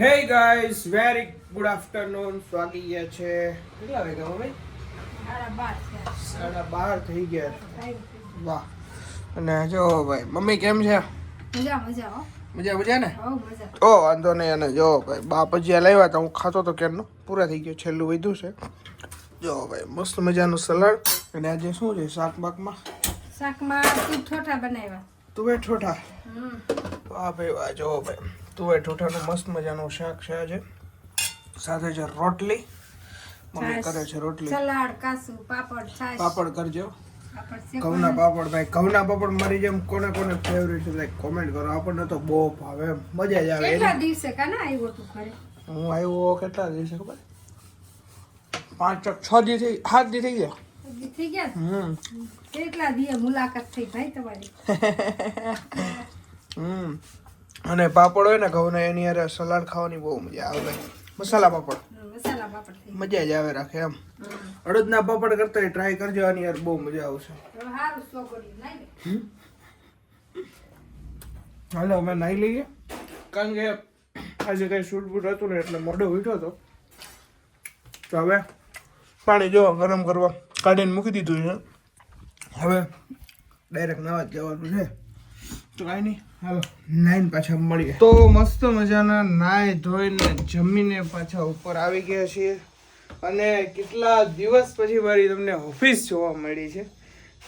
હે guys very good afternoon સ્વાગત છે. કેટલા વાગ્યા મમ્મી સાડા બાર થઈ ગયા. વાહ. અને જો ભાઈ મમ્મી કેમ છે? મજા મજા ને? ઓ વાંધો નહીં. અને જો ભાઈ બાપ જે લાવ્યા હતા. હું ખાતો તો કેમનો? પૂરા થઈ ગયો છેલ્લું વધ્યું છે. જો ભાઈ મસ્ત મજાનું સલાડ. અને આજે શું છે શાક બાકમાં? શાકમાં તું ઠોઠા બનાવ્યા. તુવેર ઠોઠા? હમ. વાહ ભાઈ વાહ. જો ભાઈ તુવેર ઠોઠાનું મસ્ત મજાનું શાક છે આજે. સાથે છે રોટલી. મમ્મી કરે છે રોટલી. સલાડ કાસુ પાપડ છાશ. પાપડ કરજો. ઘઉંના પાપડ ભાઈ ઘઉંના પાપડ મારી જેમ કોને કોને ફેવરેટ છે લાઈક કોમેન્ટ કરો. આપણને તો બહુ ભાવે મજા જ આવે કેટલા દિવસે કાના આવ્યો તું ઘરે? હું આવ્યો કેટલા દિવસે ખબર? પાંચ છ છ દી થઈ સાત દી થઈ ગયા. થઈ ગયા? હમ. કેટલા દીએ મુલાકાત થઈ ભાઈ તમારી? હમ. અને પાપડ હોય ને ઘઉંના એની હારે સલાડ ખાવાની બહુ મજા આવે. મસાલા પાપડ. મજા જ આવે રાખે એમ. અડદના પાપડ કરતા ટ્રાય કરજો આની યાર બહુ મજા આવશે. હાલો અમે નાહી લઈએ. કારણ કે આજે કંઈ શૂટ બૂટ હતું ને એટલે મોઢો ઉઠ્યો હતો. તો હવે પાણી જો ગરમ કરવા કાઢીને મૂકી દીધું છે. હવે ડાયરેક્ટ નાવા જ જવાનું છે. તો કાંઈ નહીં. હાલો, નાઈને પાછા મળીએ. તો મસ્ત મજાના નાય ધોઈને જમીને પાછા ઉપર આવી ગયા છીએ. અને કેટલા દિવસ પછી મારી તમને ઓફિસ જોવા મળી છે.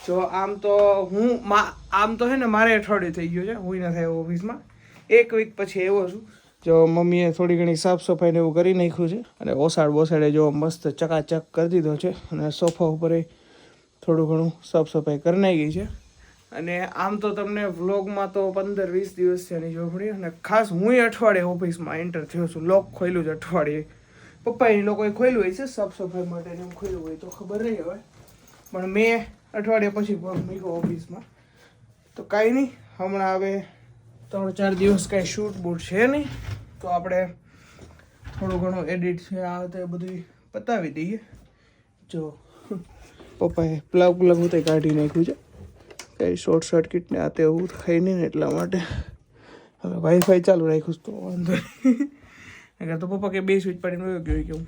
જો આમ તો હું આમ તો છે ને મારે અઠવાડિયું થઈ ગયું છે હું ન થાય ઓફિસમાં. એક વીક પછી એવો છું. જો મમ્મીએ થોડી ઘણી સાફ સફાઈ ને એવું કરી નાખ્યું છે. અને ઓસાડ બોસાડે જો મસ્ત ચકાચક કરી દીધો છે. અને સોફા ઉપર થોડું ઘણું સાફ સફાઈ કરી નાખી છે. અને આમ તો તમને વ્લોગમાં તો પંદર વીસ દિવસ છે એની જોખણી અને ખાસ હું અઠવાડિયે ઓફિસમાં એન્ટર થયો છું. લોક ખોલ્યું છે અઠવાડિયે. પપ્પાની લોકોએ ખોલ્યું હોય છે? સાફ સફાઈ માટે એમ ખોલ્યું હોય તો ખબર નહીં હવે. પણ મેં અઠવાડિયા પછી મૂક્યો ઓફિસમાં. તો કાંઈ નહીં, હમણાં હવે ત્રણ ચાર દિવસ કાંઈ શૂટ બૂટ છે નહીં. તો આપણે થોડું ઘણું એડિટ છે, આ તે બધું પતાવી દઈએ. જો, પપ્પાએ પ્લગ પ્લગ હું તે કાઢી નાખ્યું છે. કંઈ શોર્ટ સર્કિટને આ તે એવું થઈ નહીં ને એટલા માટે. હવે વાઈફાઈ ચાલુ રાખ્યું તો વાંધો નહીં. તો પપ્પા કે બે સ્વિચ પાડીને વયો ગયો કે હું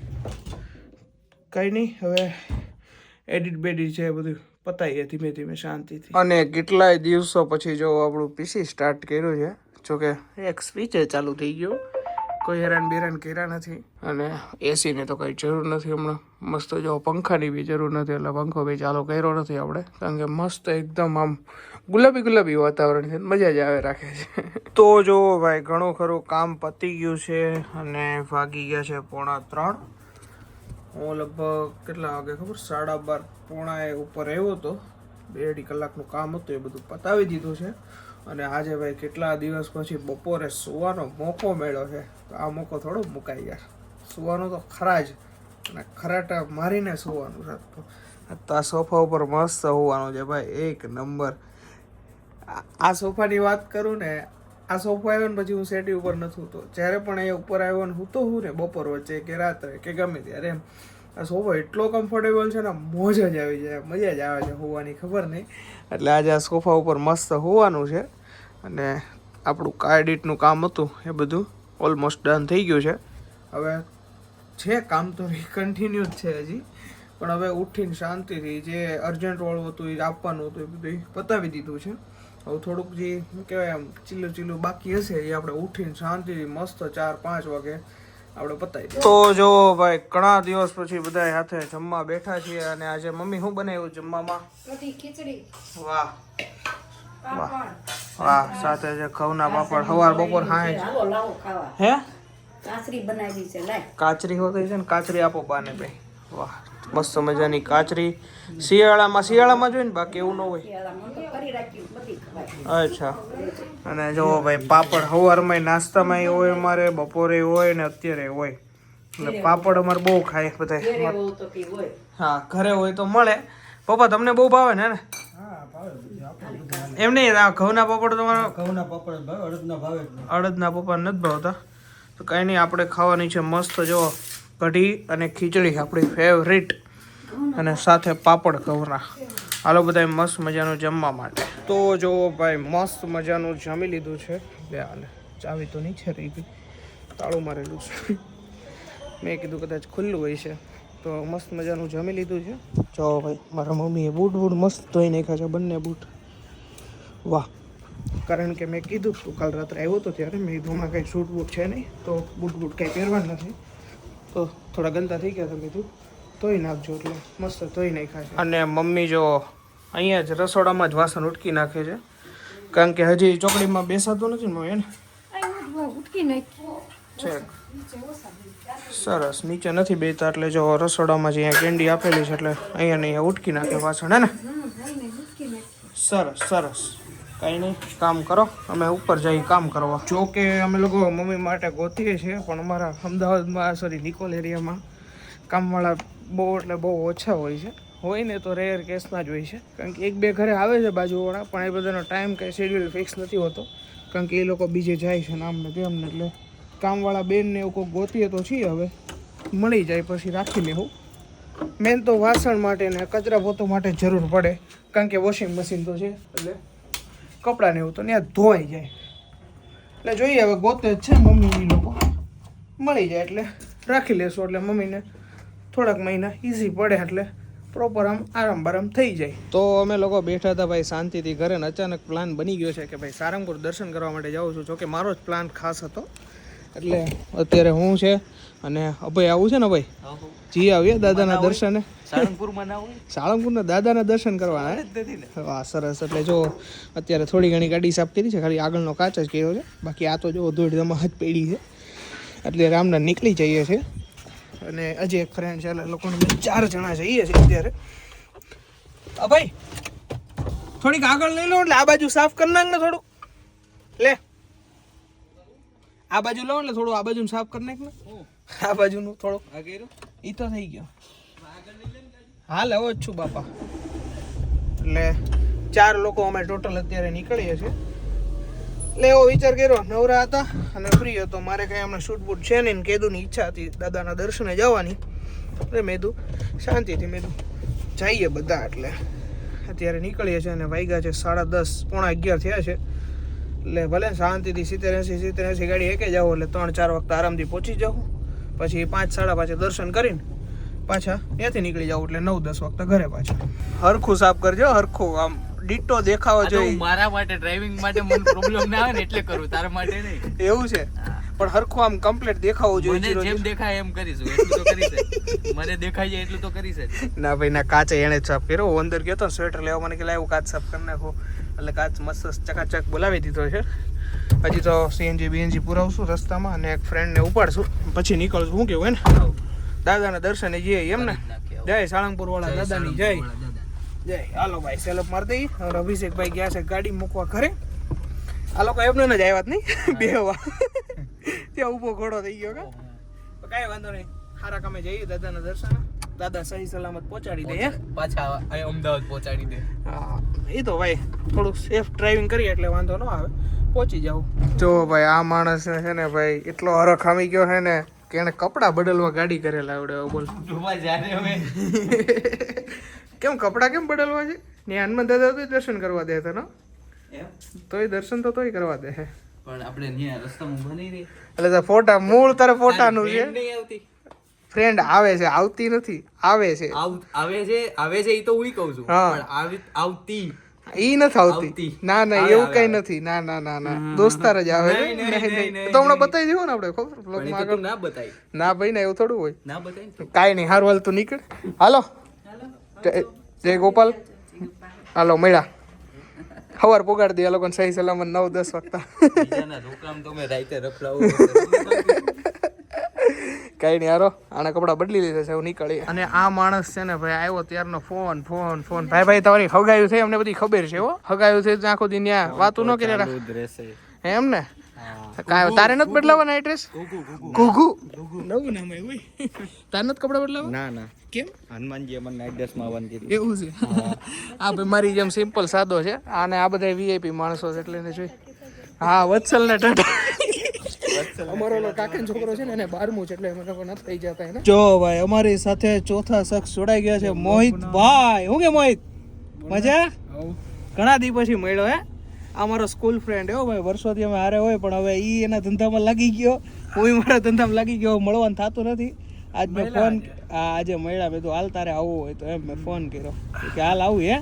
કંઈ નહીં હવે એડિટ બેડિટ છે એ બધું ગયા ધીમે ધીમે શાંતિથી. અને કેટલાય દિવસો પછી જો આપણું પીસી સ્ટાર્ટ કર્યું છે જોકે એક સ્વિચ ચાલુ થઈ ગયો. કોઈ હેરાન બેરાન કર્યા નથી. અને એસીને તો કંઈ જરૂર નથી હમણાં. મસ્ત જો પંખાની બી જરૂર નથી, એટલે પંખો બી ચાલુ કર્યો નથી આપણે. કારણ કે મસ્ત એકદમ આમ ગુલાબી ગુલાબી વાતાવરણ છે, મજા જ આવે રાખે છે. તો જો ભાઈ, ઘણું ખરું કામ પતી ગયું છે અને ભાગી ગયા છે પોણા ત્રણ. હું લગભગ કેટલા વાગે ખબર? સાડા બાર પોણા એ ઉપર આવ્યો હતો બે અઢી કલાકનું કામ હતું, એ બધું પતાવી દીધું છે. અને આજે ભાઈ, કેટલા દિવસ પછી બપોરે સુવાનો મોકો મળ્યો છે. તો આ મોકો થોડો મુકાઈ ગયા. સુવાનો તો ખરા જ. અને ખરાટા મારીને સુવાનું છે. આ સોફા ઉપર મસ્ત હોવાનું છે ભાઈ, એક નંબર. આ- સોફાની વાત કરું ને, આ સોફા આવ્યો ને પછી હું સેટી ઉપર નથી તો જ્યારે પણ એ ઉપર આવ્યો ને હું તો હું ને બપોર વચ્ચે કે રાત્રે કે ગમે ત્યારે એમ. આ સોફો એટલો કમ્ફર્ટેબલ છે ને, મોજ જ આવી જાય, મજા જ આવે છે હોવાની, ખબર નહીં. એટલે આજે આ સોફા ઉપર મસ્ત હોવાનું છે. અને આપણું કાર્ડિટનું કામ હતું એ બધું ઓલમોસ્ટ ડન થઈ ગયું છે. હવે છે કામ તો કન્ટિન્યુ જ છે હજી. પણ હવે ઉઠીને શાંતિથી જે અર્જન્ટ વાળું હતું એ આપવાનું હતું એ બધું પતાવી દીધું છે. હવે થોડુંક જે શું કહેવાય આમ ચીલું ચીલું બાકી હશે એ આપણે ઉઠીને શાંતિથી મસ્ત ચાર પાંચ વાગે આપણે પતાવી તો જો ભાઈ ઘણા દિવસ પછી બધા સાથે જમવા બેઠા છીએ અને આજે મમ્મી શું બનાવ્યું જમવામાં? વાહ ખીચડી. વાહ. પાપડ. વાહ. સાથે જે ઘઉંના પાપડ સવાર બપોર હાય હે? કાચરી બનાવી છે લાય. કાચરી હોતી છે ને કાચરી આપો બાને ભાઈ. વાહ મસ્ત મજાની કાચરી. શિયાળામાં શિયાળામાં જોઈએ ને બાકી એવું ન હોય અચ્છા. અને જો ભાઈ પાપડ સવારમાં નાસ્તામાં હોય અમારે બપોરે હોય ને અત્યારે હોય. એટલે પાપડ અમારે બહુ ખાય બધા હા ઘરે હોય તો મળે. પપ્પા તમને બહુ ભાવે ને એમ નહીં આ ઘઉંના પાપડ તમારા ઘઉંના પાપડ અડદના ભાવે. અડદના પપ્પા નથી ભાવતા? તો કાંઈ નહીં, આપણે ખાવાની છે મસ્ત જો કઢી અને ખીચડી, આપણી ફેવરિટ અને સાથે પાપડ કવરા હાલો બધા મસ્ત મજાનું જમવા માટે. તો જો ભાઈ, મસ્ત મજાનું જમી લીધું છે. બે હાલે ચાવી તો નહીં રહી ગઈ. તાળું મારેલું છે. મેં કીધું કદાચ ખુલ્લું હોય છે. તો મસ્ત મજાનું જમી લીધું છે. જો ભાઈ, મારા મમ્મીએ બૂટ બૂટ મસ્ત ધોઈ નાખ્યા છે, બંને બૂટ. વાહ. કારણ કે મેં કીધું હતું કાલ રાત્રે આવ્યો હતો ત્યારે મેં કીધું કંઈ શૂટ બૂટ છે નહીં તો બૂટ બૂટ કંઈ પહેરવા નથી. તો થોડા ગંદા થઈ ગયા હતા કીધું ધોઈ નાખજો એટલે મસ્ત ધોઈ નહીં ખાશે અને મમ્મી જો અહીંયા જ રસોડામાં જ વાસણ ઉટકી નાખે છે. કારણ કે હજી ચોકડીમાં બેસાતું નથી ને મમ્મી એને? ઉટકી નાખી છે સરસ નીચે નથી બેતા એટલે જો રસોડામાં જે અહીંયા કેન્ડી આપેલી છે એટલે અહીંયા ને અહીંયા ઉટકી નાખે વાસણ હે ને? સરસ સરસ. કંઈ નહીં કામ કરો. અમે ઉપર જઈ કામ કરવા. જો કે અમે લોકો મમ્મી માટે ગોતીએ છીએ, પણ અમારા અમદાવાદમાં સોરી નિકોલ એરિયામાં કામવાળા બહુ એટલે બહુ ઓછા હોય છે. હોય ને તો રેર કેસમાં જ હોય છે. કારણ કે એક બે ઘરે આવે છે બાજુવાળા, પણ એ બધાનો ટાઈમ કંઈ શેડ્યુલ ફિક્સ નથી હોતો. કારણ કે એ લોકો બીજે જાય છે નામ ને તેમને એટલે કામવાળા બેનને એવું કોઈ ગોતીએ તો છીએ હવે. મળી જાય પછી રાખી લેવું મેન તો વાસણ માટે ને કચરા પોતો માટે જરૂર પડે. કારણ કે વોશિંગ મશીન તો છે એટલે કપડાને એવું તો ત્યાં ધોવાઈ જાય. એટલે જોઈએ હવે ગોતે છે મમ્મી લોકો. મળી જાય એટલે રાખી લેશું એટલે મમ્મીને થોડાક મહિના ઇઝી પડે એટલે પ્રોપર આમ આરામ બારામ થઈ જાય. તો અમે લોકો બેઠા હતા ભાઈ શાંતિથી ઘરે ને અચાનક પ્લાન બની ગયો છે કે ભાઈ સારંગપુર દર્શન કરવા માટે જાઉં છું. જોકે મારો જ પ્લાન ખાસ હતો. એટલે અત્યારે હું છે અને અભય આવું છે ને ભાઈ જી આવીએ દાદાના દર્શને. સાળંગપુરના દાદાના દર્શન કરવાના હે? વાહ સરસ. એટલે જો અત્યારે થોડી ઘણી ગાડી સાફ કરી છે ખાલી આગળનો કાચ જ કર્યો છે. બાકી આ તો જો ધૂળ જમા જ પડી છે. એટલે રામના નીકળી જઈએ છે અને હજી એક ફ્રેન્ડ છે એટલે લોકોને ચાર જણા જઈએ છીએ અત્યારે. અભય થોડીક આગળ લઈ લો એટલે આ બાજુ સાફ કરી નાખ ને થોડું લે. આ બાજુ લો એટલે થોડું આ બાજુ સાફ કરી નાખ ને. આ બાજુનું થોડુંક ઈ તો થઈ ગયો. હાલ આવો છું, બાપા. એટલે ચાર લોકો અમે ટોટલ અત્યારે નીકળીએ છીએ. એટલે એવો વિચાર કર્યો, નવરા હતા અને ફ્રી હતો. મારે કંઈ હમણાં શૂટ બૂટ છે નહીં ને કીધું ઈચ્છા હતી દાદાના દર્શને જવાની. એટલે મેં શાંતિથી, મેં જઈએ બધા એટલે. અત્યારે નીકળીએ છીએ અને વાગ્યા છે સાડા દસ, પોણા અગિયાર થયા છે. એટલે ભલે શાંતિથી સિત્તેર એંસી સિત્તેર એંસી ગાડી એકે જાઓ એટલે ત્રણ ચાર વખત આરામથી પહોંચી જાઉં પછી પાંચ સાડા પાંચે દર્શન કરીને પાછા ત્યાંથી નીકળી જાવ એટલે નવ દસ વખતે ઘરે પાછા. હરખું સાફ કરજો હરખું આમ ડીટો દેખાવો જોઈએ. મારા માટે ડ્રાઇવિંગ માટે મને પ્રોબ્લેમ ના આવે ને એટલે કરું તારા માટે નહીં. એવું છે? પણ હરખું આમ કમ્પ્લીટ દેખાવું જોઈએ મને જેમ દેખાય એમ કરીશું એટલું તો કરી મને દેખાય છે એટલું તો કરી છે ના ભાઈ ના કાચે એણે સાફ કર્યો. હું અંદર ગયો તો સ્વેટર લેવા મને કે લાવ કાચ સાફ કરી નાખો. એટલે કાચ મસ્ત ચકાચક બોલાવી દીધો છે. હજી તો સીએનજી બીએનજી પુરાવશું રસ્તામાં અને એક ફ્રેન્ડને ઉપાડશું. પછી નીકળશું. શું કેવું એને દાદાના દર્શને જઈએ એમ ને? જય સાળંગપુર વાળા દાદાની જય. જય. હાલો ભાઈ સેલપ મારી દઈ હવે અભિષેકભાઈ ગયા છે ગાડી મૂકવા ઘરે. આ લોકો એમને જ આવ્યા નહીં. બેહવા ત્યાં ઊભો ઘોડો થઈ ગયો કા? કાંઈ વાંધો નહીં. સારા કામે જઈએ દાદાના દર્શન. દાદા સહી સલામત પહોંચાડી દે પાછા અમદાવાદ પહોંચાડી દે. હા. એ તો ભાઈ થોડુંક સેફ ડ્રાઇવિંગ કરીએ એટલે વાંધો ન આવે. પહોંચી જાવ જો ભાઈ આ માણસ છે ને ભાઈ એટલો હરો ખામી ગયો છે ને કે એને કપડાં બદલવા ગાડી કરેલા આવડે બોલ. કેમ કપડાં કેમ બદલવા છે? ને હનુમાન દાદા તો દર્શન કરવા દે તને તોય દર્શન તો તોય કરવા દે. પણ આપણે ત્યાં રસ્તામાં બની રહી. એટલે ફોટા મૂળ તારે ફોટાનું છે. ફ્રેન્ડ આવે છે આવતી નથી આવે છે. આવે છે આવે છે એ તો હું કહું છું. હા. પણ આવતી ઈ નથી આવતી. ના ના એવું કઈ નથી. ના ના ના ના. દોસ્તાર જ આવે. તો હમણાં બતાવી દેવું ને આપણે? ખબર? આગળ. ના બતાય. ના ભાઈ ના એવું થોડું હોય. ના બતાય કાઈ નહીં હાર વાલ તું નીકળ. હાલો. જય જય ગોપાલ. હાલો મળ્યા. સવાર પોગાડી દે આ લોકોને સહી સલામત નવ દસ વાગતા. રોકામ તો મેં રાતે રખડાવું કાંઈ નહીં હારો. આને કપડાં બદલી લીધા છે હું નીકળી. અને આ માણસ છે ને ભાઈ આવ્યો ત્યારનો ફોન ફોન ફોન. ભાઈ ભાઈ તમારી હગાયું છે? અમને બધી ખબર છે હો. હગાયું છે તો આખો દિન ત્યાં વાતું ન કરી જ એમ ને? કાંઈ તારે નથી બદલાવાના એડ્રેસ ઘુઘુ નવું નામ આવ્યું તારે નથી કપડાં બદલાવા ના ના. કેમ? હનુમાનજી અમને એડ્રેસમાં આવવાનું કીધું. એવું છે. આ ભાઈ મારી જેમ સિમ્પલ સાદો છે. અને આ બધા વીઆઈપી માણસો છે એટલે એને જોઈ. હા વત્સલ ને ટાટા. અમારો ઓલો છોકરો છે ને એને બારમું છે એટલે અમે લોકો નથી થઈ જતા એને. જો ભાઈ અમારી સાથે ચોથા શખ્સ જોડાઈ ગયા છે. મોહિત ભાઈ હું કે મોહિત? મજા? ઘણા દી પછી મળ્યો હે. અમારો મારો સ્કૂલ ફ્રેન્ડ હો ભાઈ વર્ષોથી અમે હારે હોય પણ હવે ઈ એના ધંધામાં લાગી ગયો. હું મારા ધંધામાં લાગી ગયો મળવાનું થતું નથી. આજ મેં ફોન આ આજે મળ્યા. મેં તો હાલ તારે આવવું હોય તો. એમ મેં ફોન કર્યો. કે હાલ આવું હે.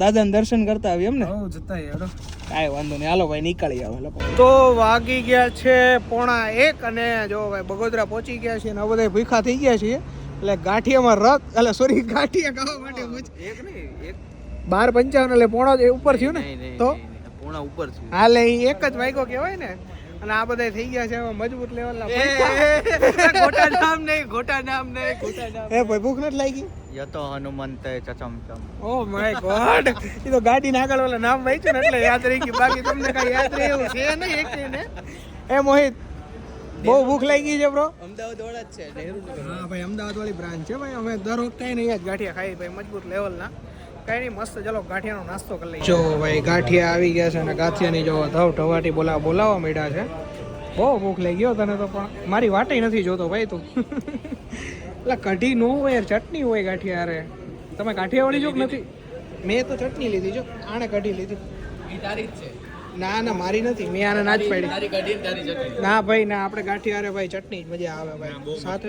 દાદાને દર્શન કરતા આવી એમ ને? કાંઈ વાંધો નહીં. હાલો ભાઈ નીકળી આવે લોકો તો વાગી ગયા છે પોણા એક અને જો ભાઈ બગોદરા પહોંચી ગયા છે અને હવે બધા ભૂખા થઈ ગયા છીએ. એટલે ગાંઠિયામાં રથ એટલે સોરી ગાંઠિયા ખાવા માટે એક નહીં એક બાર પંચાવન એટલે પોણો જ ઉપર થયું ને તો? નહીં. ઉપર થયું. હાલે એક જ વાગ્યો કહેવાય ને. અને આ બધા થઈ ગયા છે મજબૂત લેવલના ખોટા નામ નહીં ખોટા નામ નહીં ખોટા નામ એ ભાઈ ભૂખ નથી લાગી? યતો હનુમંત ચચમચમ ઓ માય ગોડ એ તો ગાડી ના આગળ ઓલા નામ વાંચ્યું ને એટલે યાદ રહી ગયું. બાકી તમને કઈ યાદ રહે એવું છે નહીં એક ને એ મોહિત બહુ ભૂખ લાગી છે બ્રો અમદાવાદ વાળા જ છે હા ભાઈ અમદાવાદ વાળી બ્રાન્ચ છે ભાઈ. અમે દર વખતે અહીંયા જ ગાંઠિયા ખાઈ ભાઈ મજબૂત લેવલના કઈ નહીં મસ્ત ચલો ગાંઠિયાનો નાસ્તો કરી લઈએ. જો ભાઈ ગાંઠિયા આવી ગયા છે અને ગાંઠિયાની જો ધવ ઢવાટી બોલાવા બોલાવવા માંડ્યા છે. બહુ ભૂખ લઈ ગયો તને તો પણ. મારી વાટે નથી જોતો ભાઈ તું. એટલે કઢી નો હોય યાર ચટણી હોય ગાંઠિયા અરે તમે ગાંઠિયા વાળી જો નથી? મેં તો ચટણી લીધી જો આણે કઢી લીધી. તારીખ તારી જ છે. ના ના મારી નથી. મેં આને ના જ પાડી. ના ભાઈ ના આપણે ગાંઠિયા અરે ભાઈ ચટણી જ મજા આવે ભાઈ. સાથે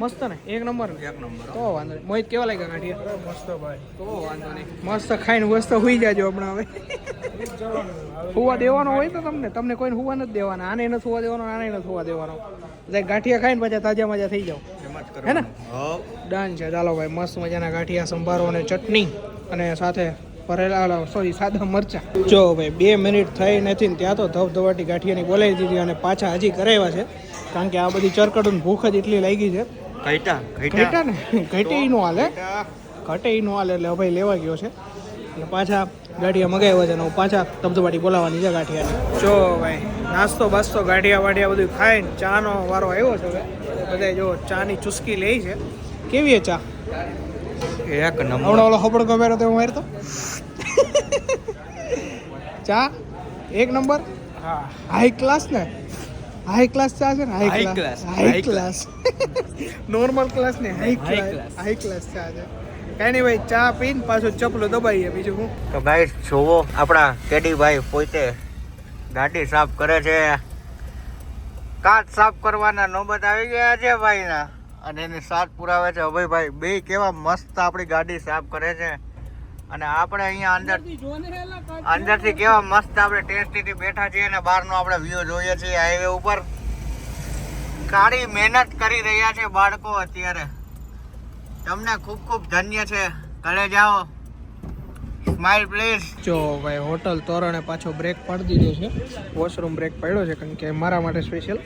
મસ્ત ને? એક નંબર ને? એક નંબર તો વાંધો નહીં. મોહિત કેવા લાગ્યા ગાંઠિયા? મસ્ત ભાઈ. તો વાંધો નહીં. મસ્ત ખાઈને મસ્ત હુઈ જાજો હમણાં હવે. હુવા દેવાનો હોય તો તમને. તમને કોઈને હુવા નથી દેવાના. આને નથી હુવા દેવાનો આને નથી હુવા દેવાનો. એટલે ગાંઠિયા ખાઈને પછી તાજા મજા થઈ જાવ હે ને? ડન છે. ચાલો ભાઈ મસ્ત મજાના ગાંઠિયા સંભારો અને ચટણી. અને સાથે ભરેલા સોરી સાદા મરચા. જો ભાઈ બે મિનિટ થઈ નથી ને ત્યાં તો ધબધબાટી ગાંઠિયાની બોલાવી દીધી અને પાછા હજી કરાવ્યા છે. કારણ કે આ બધી ચરકડું ભૂખ જ એટલી લાગી છે. ઘટા ઘટા ને? ઘટે નો હાલે. ઘટે નો હાલે એટલે ભાઈ લેવા ગયો છે. એટલે પાછા ગાંઠિયા મગાવ્યા છે અને હું પાછા ધબધબાટી બોલાવવાની છે ગાંઠિયાની. જો ભાઈ નાસ્તો બાસ્તો ગાંઠિયા વાડિયા બધું ખાઈને ચાનો વારો આવ્યો છે હવે. બધા જો ચાની ચુસ્કી લે છે. કેવી છે ચા? એક નંબર. ઓલો હબડ ગમેરો તો મારતો. ચા? એક નંબર? હા. હાઈ ક્લાસ ને? હાઈ ક્લાસ ચા છે ને? High class high class normal class ને? હાઈ ક્લાસ હાઈ ક્લાસ ચા છે. કઈ નહીં ભાઈ ચા પીને પાછો ચપલો દબાઈએ. બીજું હું તો ગાઈસ જોવો આપણા કેડીભાઈ પોતે ગાડી સાફ કરે છે. કાચ સાફ કરવાના નોબત આવી ગયા છે ભાઈના. અને એની સાથ પુરાવે છે. અભયભાઈ બે કેવા મસ્ત આપણી ગાડી સાફ કરે છે. અને આપણે અહીંયા અંદર અંદરથી કેવા મસ્ત આપણે ટેસ્ટીથી બેઠા છીએ અને બહારનો આપણે વ્યૂ જોઈએ છીએ. હાઈવે ઉપર કાળી મહેનત કરી રહ્યા છે બાળકો અત્યારે. તમને ખૂબ ખૂબ ધન્ય છે. ઘરે જાઓ. સ્માઈલ પ્લીઝ જો ભાઈ હોટલ તોરણે પાછો બ્રેક પાડી દીધો છે. વોશરૂમ બ્રેક પડ્યો છે કારણ કે મારા માટે સ્પેશિયલ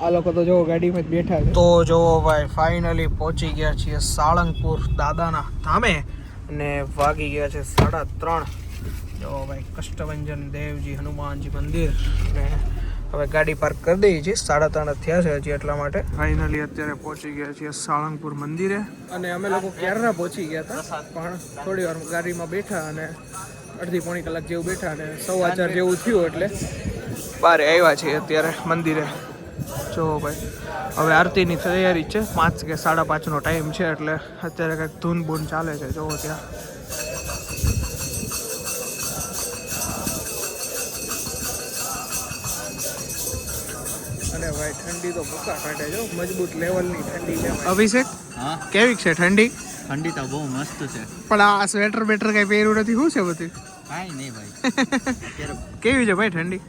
આ લોકો તો જો ગાડીમાં જ બેઠા છે. તો જો ભાઈ ફાઇનલી પહોંચી ગયા છીએ સાળંગપુર દાદાના ધામે. અને વાગી ગયા છે સાડા ત્રણ. જો ભાઈ, કષ્ટભંજન દેવજી હનુમાનજી મંદિર. ને હવે ગાડી પાર્ક કરી દઈએ છીએ. સાડા ત્રણ થયા છે હજી એટલા માટે. ફાઇનલી અત્યારે પહોંચી ગયા છીએ સાળંગપુર મંદિરે. અને અમે લોકો ક્યારના પહોંચી ગયા હતા? પણ થોડી વાર ગાડીમાં બેઠા અને અડધી પોણી કલાક જેવું બેઠા અને સવા ચાર જેવું થયું એટલે બહાર આવ્યા છીએ અત્યારે મંદિરે. જો ભાઈ હવે આરતીની તૈયારી છે. પાંચ કે સાડા પાંચનો ટાઈમ છે એટલે અત્યારે કંઈક ધૂન બૂન ચાલે છે. જોવો ત્યાં. અને ભાઈ ઠંડી તો કાઢે જો મજબૂત લેવલની ઠંડી છે અભિષેક? હા? કેવી છે ઠંડી? ઠંડી તો બહુ મસ્ત છે. પણ આ સ્વેટર બેટર કઈ પહેર્યું નથી? શું છે બધું? કાંઈ નહીં ભાઈ. કેવી છે ભાઈ ઠંડી?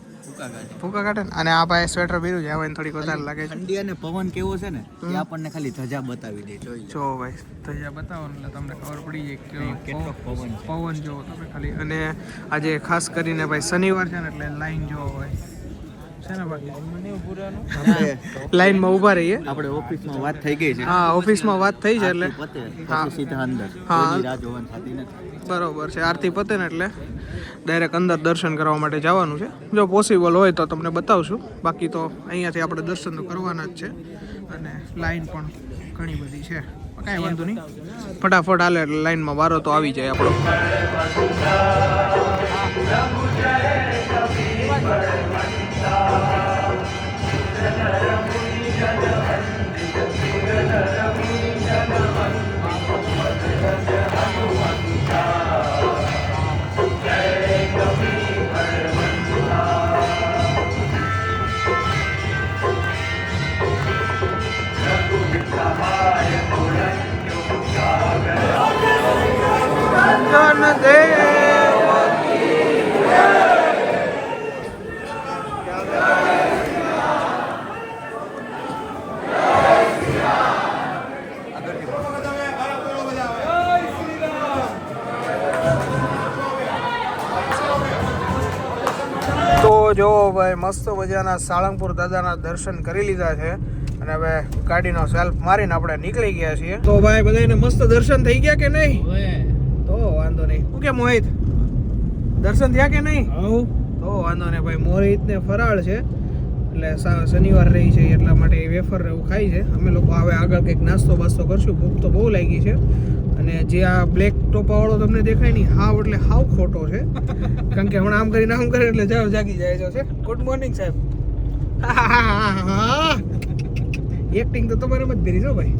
ભૂકા કાઢે. અને આ ભાઈ સ્વેટર પહેર્યું છે હવે થોડીક વધારે લાગે છે. ઠંડી અને પવન કેવો છે ને એ આપણને ખાલી ધજા બતાવી દે જોઈ જો ભાઈ ધજા બતાવો ને એટલે તમને ખબર પડી જાય કે કેટલો પવન પવન જોવો તમે ખાલી. અને આજે ખાસ કરીને ભાઈ શનિવાર છે ને એટલે લાઈન જોવો આપણે લાઈનમાં ઊભા રહીએ. આપણે ઓફિસમાં વાત થઈ ગઈ છે. હા ઓફિસમાં વાત થઈ છે એટલે. હા. સીધા અંદર. હા. બરોબર છે આરતી પતે ને એટલે. ડાયરેક્ટ અંદર દર્શન કરવા માટે જવાનું છે. જો પોસિબલ હોય તો તમને બતાવશું. બાકી તો અહીંયાથી આપણે દર્શન તો કરવાના જ છે. અને લાઈન પણ ઘણી બધી છે. કાંઈ વાંધો નહીં. ફટાફટ હાલે એટલે લાઈનમાં વારો તો આવી જાય આપણો. મસ્ત મજાના સાળંગપુર દાદાના દર્શન કરી લીધા છે. અને હવે ગાડીનો સેલ્ફ મારીને આપણે નીકળી ગયા છીએ. તો ભાઈ બધાને મસ્ત દર્શન થઈ ગયા કે નહીં? તો વાંધો નહીં. શું કે મોહિત? દર્શન થયા કે નહીં? તો વાંધો નહીં ભાઈ મોહિતને ફરાળ છે. એટલે શનિવાર રહી છે એટલા માટે વેફર એવું ખાય છે. અમે લોકો હવે આગળ કંઈક નાસ્તો બાસ્તો કરશું. ભૂખ તો બહુ લાગી છે. અને જે આ બ્લેક ટોપાવાળો તમને દેખાય નહીં હાવ એટલે હાવ ખોટો છે. કારણ કે હમણાં આમ કરીને આમ કરે એટલે જાવ જાગી જાય છે. ગુડ મોર્નિંગ સાહેબ એક્ટિંગ તો તમારે મત ધીરી છો ભાઈ.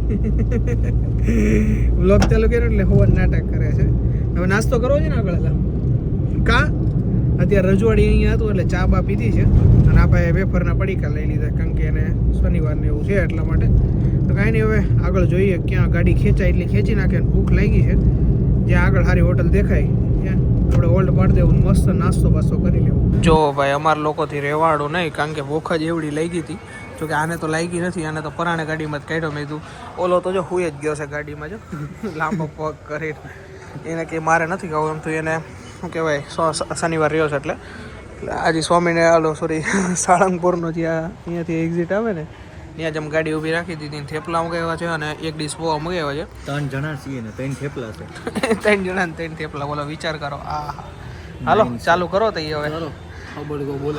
વ્લોગ ચાલુ કર્યો એટલે હોવન નાટક કરે છે. હવે નાસ્તો કરવો છે ને આગળ કા? અત્યારે રજવાડી અહીંયા હતું એટલે ચા બા પીધી છે. અને આપણે વેફરના પડીકા લઈ લીધા, કારણ કે એને શનિવારને એવું છે એટલા માટે. તો કાંઈ નહીં, હવે આગળ જોઈએ ક્યાં ગાડી ખેંચાય એટલી ખેંચી નાખે અને ભૂખ લાગી છે. જ્યાં આગળ સારી હોટલ દેખાય, ત્યાં આપણે ઓલ્ડ પાડી દેવું મસ્ત નાસ્તો બાસ્તો કરી લેવું. જો ભાઈ, અમારા લોકોથી રેવાડો નહીં, કારણ કે ભૂખ જ એવડી લાગી હતી. જો કે આને તો લાગી નથી, આને તો પરાણે ગાડીમાં જ કાઢ્યો મેં કીધું, ઓલો તો જો હુઈ જ ગયો છે ગાડીમાં જો. લાંબો પગ કરી એને કે મારે નથી ખાવું એમ તો એને શું કહેવાય શનિવાર રહ્યો છે એટલે. આજે સ્વામીને આલો સોરી સાળંગપુરનો જ્યાં અહીંયાથી એક્ઝિટ આવે ને ત્યાં જ ગાડી ઊભી રાખી દીધી ને થેપલા મગાવ્યા છે અને એક ડીશ પોવા મગાવ્યા છે. ત્રણ જણા છીએ ને ત્રણ થેપલા છે. ત્રણ જણા ને ત્રણ થેપલા બોલો વિચાર કરો. આ હાલો ચાલુ કરો તો હવે.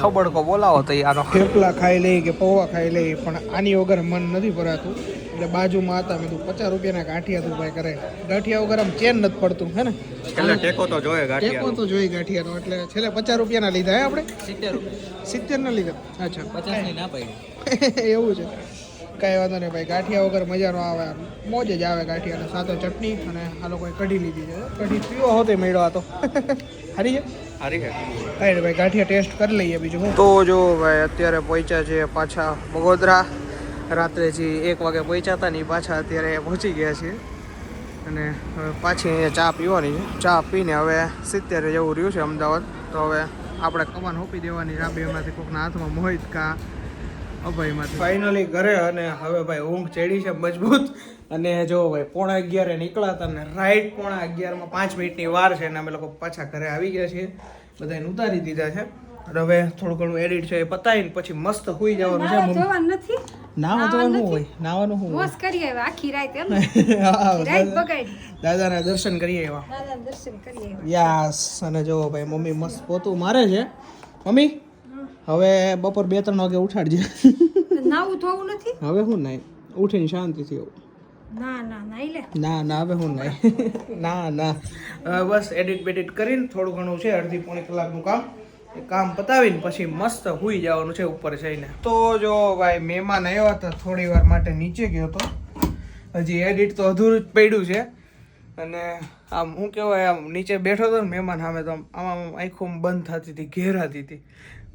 ખબડકો બોલાવો. તો આનો. થેપલા ખાઈ લઈ કે પૌવા ખાઈ લઈ પણ આની વગર મન નથી ભરાતું. એટલે બાજુમાં હતા. મેં કીધું પચાસ રૂપિયાના ગાંઠિયા તું ભાઈ કરે. ગાંઠિયા વગર આમ ચેન નથી પડતું હે ને? છેલ્લે ટેકો તો જોઈએ ટેકો તો જોઈએ ગાંઠિયાનો. એટલે છેલ્લે પચાસ રૂપિયાના લીધા હે આપણે? સિત્તેર ના લીધા. અચ્છા. પચાસની ના પડી. એવું છે. કાંઈ વાંધો નહીં ભાઈ. ગાંઠિયા વગર મજાનો ન આવે. મોજ જ આવે ગાંઠિયાને. સાથે ચટણી અને આ લોકોએ કઢી લીધી છે. કઢી પીવો હોતે મેળવા તો. હારી છે? સારી છે. કાંઈ ભાઈ ગાંઠિયા ટેસ્ટ કરી લઈએ બીજું હું તો જો ભાઈ અત્યારે પહોંચ્યા છે પાછા બગોદરા રાત્રે જે એક વાગે પહોંચ્યા હતા ને એ પાછા અત્યારે પહોંચી ગયા છીએ. અને હવે પાછી અહીંયા ચા પીવાની ચા પીને હવે સિત્તેર જવું રહ્યું છે અમદાવાદ. તો હવે આપણે કમાન હોપી દેવાની રાબીમાંથી કોકના હાથમાં મોહિત કા અભયમાંથી. ફાઇનલી ઘરે અને હવે ભાઈ ઊંઘ ચડી છે મજબૂત. અને જો ભાઈ પોણા અગિયારે નીકળ્યા હતા ને રાઈટ પોણા અગિયારમાં પાંચ મિનિટની વાર છે અને અમે લોકો પાછા ઘરે આવી ગયા છીએ. બધાને ઉતારી દીધા છે. હવે થોડું ઘણું એડિટ છે એ પતાવીને પછી મસ્ત સુઈ જવાનું છે મમ્મી. નથી? નાવા જવાનું હોય નાવાનું હોય. મોજ કરી આવ્યા આખી રાત એમ રાત બગાડી. દાદાના દર્શન કરીએ એવા. દાદાના દર્શન કરી આવ્યા યાસ અને જો ભાઈ મમ્મી મસ્ત પોતું મારે છે. મમ્મી હવે બપોર બે ત્રણ વાગે ઉઠાડજે. નાવું ધોવું નથી? હવે હું નહીં ઉઠીને શાંતિથી આવું. ના ના લે. ના ના હવે હું નહીં ના ના. બસ એડિટ બેડિટ કરીને થોડું ઘણું છે અડધી પોણી કલાકનું કામ. એ કામ પતાવીને પછી મસ્ત હુઈ જવાનું છે ઉપર જઈને. તો જો ભાઈ મહેમાન આવ્યા હતા થોડી વાર માટે નીચે ગયો હતો. હજી એડિટ તો અધૂરું જ પડ્યું છે. અને આમ હું કહેવાય આમ નીચે બેઠો હતો ને મહેમાન સામે તો આમ આમ આંખો બંધ થતી હતી, ઘેરાતી હતી.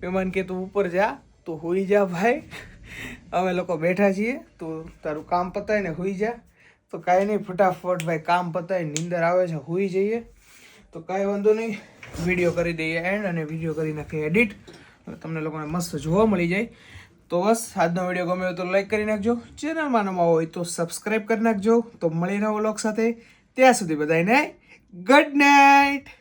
મહેમાન કે તું ઉપર જા, તું હુઈ જા ભાઈ. અમે લોકો બેઠા છીએ, તું તારું કામ પતાવીને હુઈ જા. તો કાંઈ નહીં, ફટાફટ ભાઈ કામ પતાવી નીંદર આવે છે, હુઈ જઈએ. તો કાંઈ વાંધો નહીં. વીડિયો કરી દઈએ એન્ડ અને વીડિયો કરી નાખીએ એડિટ તમને લોકોને મસ્ત જોવા મળી જાય. તો બસ, આજનો વીડિયો ગમ્યો તો લાઈક કરી નાખજો. ચેનલમાં નવા હોય તો સબસ્ક્રાઈબ કરી નાખજો. તો મળી રહો લોક સાથે. ત્યાં સુધી બધાને ગુડ નાઇટ